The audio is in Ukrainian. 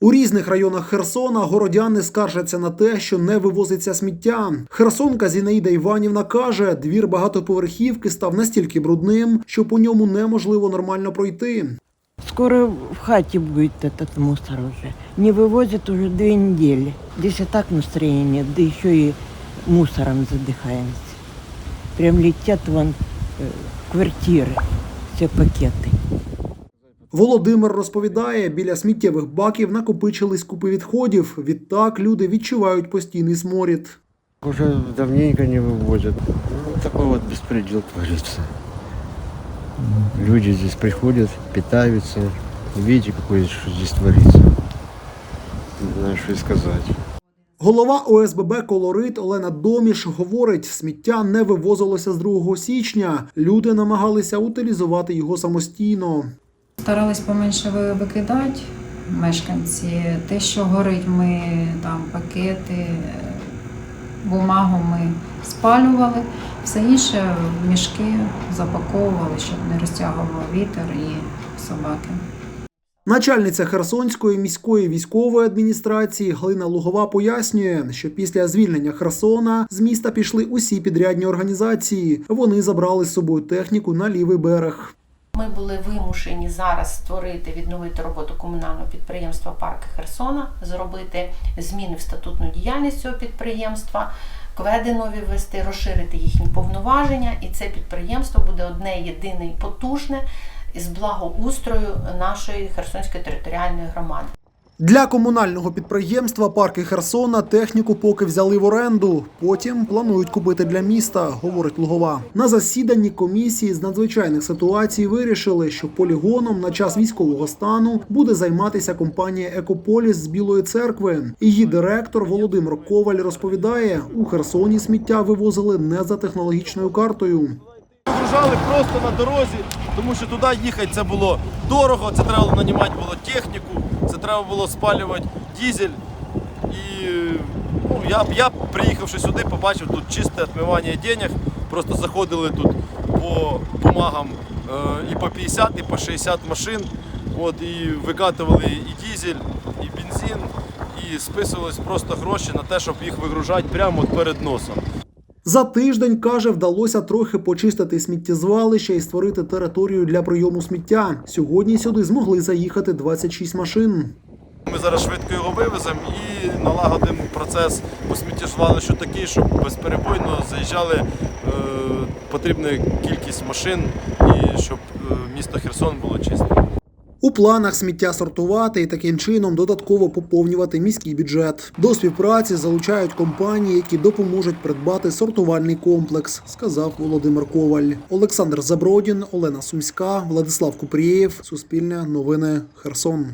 У різних районах Херсона городяни скаржаться на те, що не вивозиться сміття. Херсонка Зінаїда Іванівна каже, двір багатоповерхівки став настільки брудним, що по ньому неможливо нормально пройти. Скоро в хате будет этот мусор уже. Не вывозят уже две недели. Здесь и так настроения нет, да еще и мусором задыхаемся. Прям летят вон э, в квартиры все пакеты. Володимир розповідає, біля сміттєвих баків накопичились купи відходів. Відтак люди відчувають постійний сморід. Уже давненько не вывозят. Ну, такой вот беспредел творится. Люди здесь приходят, питаются. Видите, какое что здесь творится. Не знаю, что и сказать. Голова ОСББ Колорит Олена Доміш говорить, сміття не вивозилося з 2 січня. Люди намагалися утилізувати його самостійно. Старались поменше викидати мешканці. Те, що горить, ми там пакети, бумагу ми спалювали, все інше мішки запаковували, щоб не розтягував вітер і собаки. Начальниця Херсонської міської військової адміністрації Галина Лугова пояснює, що після звільнення Херсона з міста пішли усі підрядні організації. Вони забрали з собою техніку на лівий берег. Ми були вимушені зараз створити, відновити роботу комунального підприємства Парки Херсона, зробити зміни в статутну діяльність цього підприємства, кведи нові ввести, розширити їхні повноваження, і це підприємство буде одне єдине і потужне з благоустрою нашої Херсонської територіальної громади. Для комунального підприємства парки Херсона техніку поки взяли в оренду. Потім планують купити для міста, говорить Лугова. На засіданні комісії з надзвичайних ситуацій вирішили, що полігоном на час військового стану буде займатися компанія Екополіс з Білої церкви. Її директор Володимир Коваль розповідає, у Херсоні сміття вивозили не за технологічною картою. Вигружали просто на дорозі, тому що туди їхати це було дорого, це треба нанімати було техніку, треба було спалювати дізель. І ну, я, я приїхавши сюди, побачив тут чисте відмивання денег. Просто заходили тут по бумагам е, і по 50, і по 60 машин. От, і викатували і дізель, і бензин, і списувались просто гроші на те, щоб їх вигружати прямо перед носом. За тиждень каже, вдалося трохи почистити сміттєзвалище і створити територію для прийому сміття. Сьогодні сюди змогли заїхати 26 машин. Ми зараз швидко його вивеземо і налагодимо процес по сміттєзвалищу такий, щоб безперебойно заїжджали е, потрібна кількість машин і щоб е, місто Херсон було чисте. У планах сміття сортувати і таким чином додатково поповнювати міський бюджет. До співпраці залучають компанії, які допоможуть придбати сортувальний комплекс, сказав Володимир Коваль. Олександр Забродін, Олена Сумська, Владислав Купрієв. Суспільне новини Херсон.